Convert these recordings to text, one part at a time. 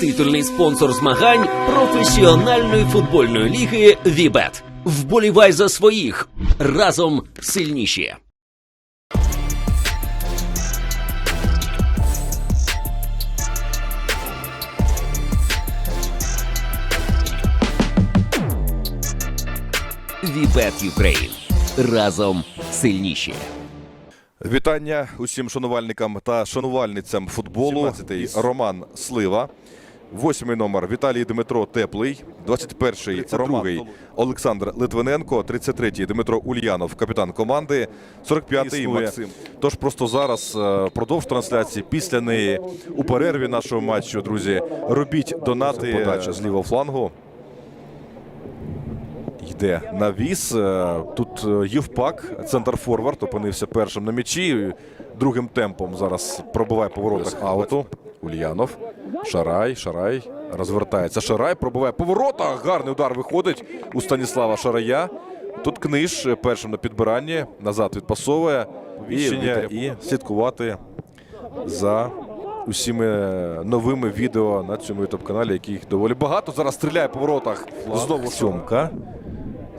Титульний спонсор змагань професіональної футбольної ліги Вібет. Вболівай за своїх разом сильніші. Вібет Юкрейн. Разом сильніші. Вітання усім шанувальникам та шанувальницям футболу. 17-й Роман Слива. Восьмий номер Віталій Дмитро Теплий, 21-й Роман Олександр Литвиненко, 33-й Дмитро Ульянов, капітан команди, 45-й Максим. Тож просто зараз е, продовж трансляції, після неї у перерві нашого матчу, друзі, робіть донати. Подача з лівого флангу. Йде навіс. Е, Тут е, Євпак, центр форвард, опинився першим на м'ячі. Другим темпом зараз пробиває по воротах ауту. Ульянов. Шарай, Шарай. Розвертається. Шарай пробиває по воротах. Гарний удар виходить у Станіслава Шарая. Тут книж першим на підбиранні. Назад відпасовує. Повіщення і слідкувати за усіми новими відео на цьому ютуб каналі, яких доволі багато. Зараз стріляє по воротах. Знову сьомка.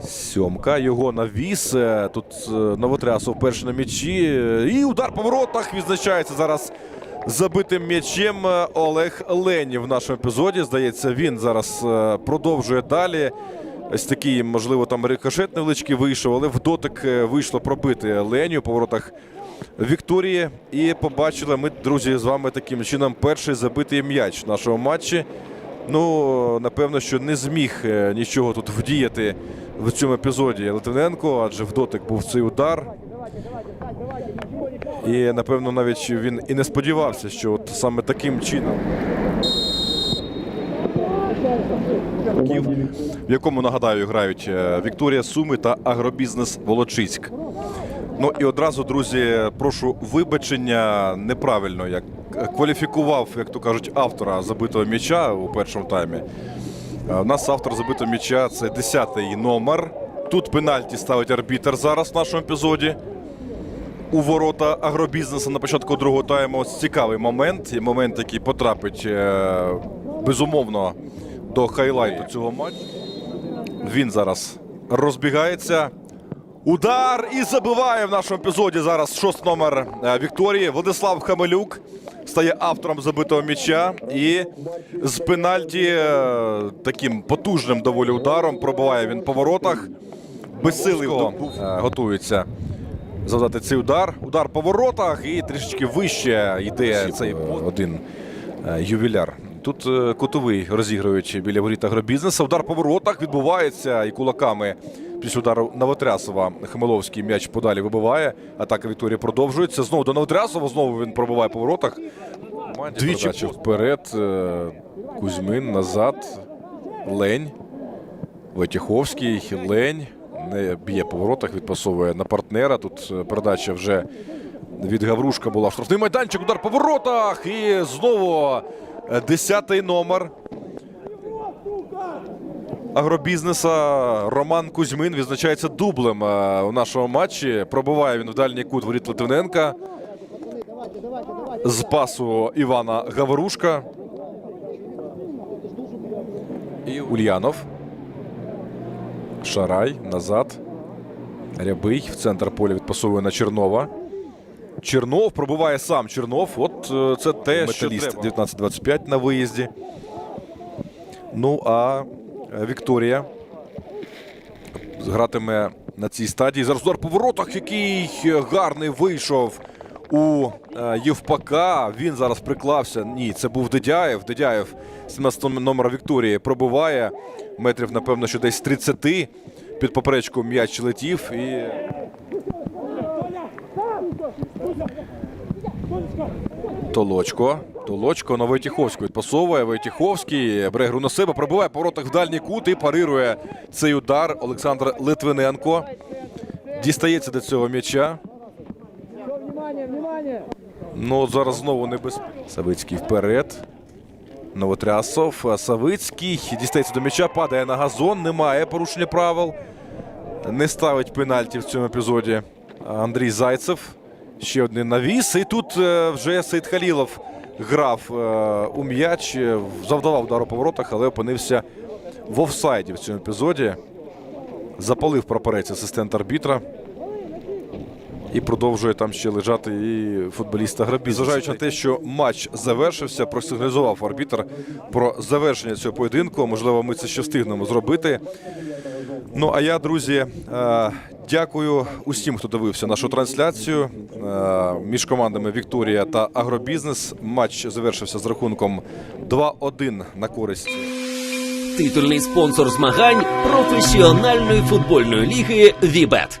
Сьомка, його навіс. Тут е, Новотрясов перший на м'ячі. І удар по воротах відзначається зараз забитим м'ячем е, Олег Лені в нашому епізоді. Здається, він зараз е, продовжує далі. Ось такий, можливо, там рикошет невеличкий вийшов, але в дотик е, вийшло пробити Леню по воротах Вікторії. І побачили ми, друзі, з вами таким чином перший забитий м'яч в нашому матчі. Ну, напевно, що не зміг нічого тут вдіяти в цьому епізоді Литвиненко, адже в дотик був цей удар. І напевно навіть він і не сподівався, що от саме таким чином. В якому нагадаю грають е, Вікторія Суми та Агробізнес Волочиськ. Ну і одразу, друзі, прошу вибачення неправильно, як кваліфікував, як то кажуть, автора забитого м'яча у першому таймі. Е, У нас автор забитого м'яча це 10-й номер. Тут пенальті ставить арбітер зараз в нашому епізоді. У ворота агробізнесу на початку другого тайму. Ось цікавий момент. І момент, який потрапить е, безумовно до хайлайту цього матчу. Він зараз розбігається. Удар і забиває в нашому епізоді зараз шостий номер е, Вікторії. Владислав Хамелюк стає автором забитого м'яча. І з пенальті е, таким потужним доволі ударом пробиває він по воротах. Безсилий готується завдати цей удар. Удар по воротах і трішечки вище йде цей один е, ювіляр. Тут е, кутовий розігрують біля воріт агробізнесу. Удар по воротах відбувається і кулаками після удару Новотрясова Хмеловський м'яч подалі вибиває. Атака Вікторії продовжується. Знову до Новотрясова. Знову він пробиває по воротах. Двічі передача вперед. е, Кузьмин назад. Лень. Войтіховський. Лень. Не б'є по воротах, відпасовує на партнера. Тут е, передача вже від Гаврушка була. Штрафний майданчик, удар по воротах. І знову е, десятий номер агробізнеса Роман Кузьмин відзначається дублем е, у нашому матчі. Пробиває він в дальній кут воріт Литвиненка. З пасу Івана Гаврушка. І Ульянов. Шарай назад. Рябий в центр поля відпасовує на Чернова. Чернов пробиває сам Чернов. От е, це те, що треба. 19-25 на виїзді. Ну а е, Вікторія гратиме на цій стадії. Зараз удар по воротах, який гарний вийшов у е, Євпака. Він зараз приклався. Ні, це був Дедяєв. Дедяєв 17 номера Вікторії пробиває. Метрів, напевно, що десь з 30. Під поперечку м'яч летів і. Толочко. Толочко на Войтіховську відпасовує. Войтіховський бере гру на себе, пробиває по воротах в дальній кут і парирує цей удар. Олександр Литвиненко. Дістається до цього м'яча. Ну, зараз знову небезпечно. Савицький вперед. Новотрясов. Савицький дістається до м'яча, падає на газон. Немає порушення правил. Не ставить пенальті в цьому епізоді. Андрій Зайцев. Ще один навіс. І тут е, вже Сейд Халілов грав е, у м'яч, е, завдавав удару по воротах, але опинився в офсайді в цьому епізоді. Запалив прапорець асистент арбітра. І продовжує там ще лежати і футболіста Грабі. Зважаючи на те, що матч завершився, просигналізував арбітр про завершення цього поєдинку. Можливо, ми це ще встигнемо зробити. Ну а я, друзі, е, дякую усім, хто дивився нашу трансляцію е, між командами Вікторія та Агробізнес. Матч завершився з рахунком 2-1 на користь. Титульний спонсор змагань професіональної футбольної ліги Вібет.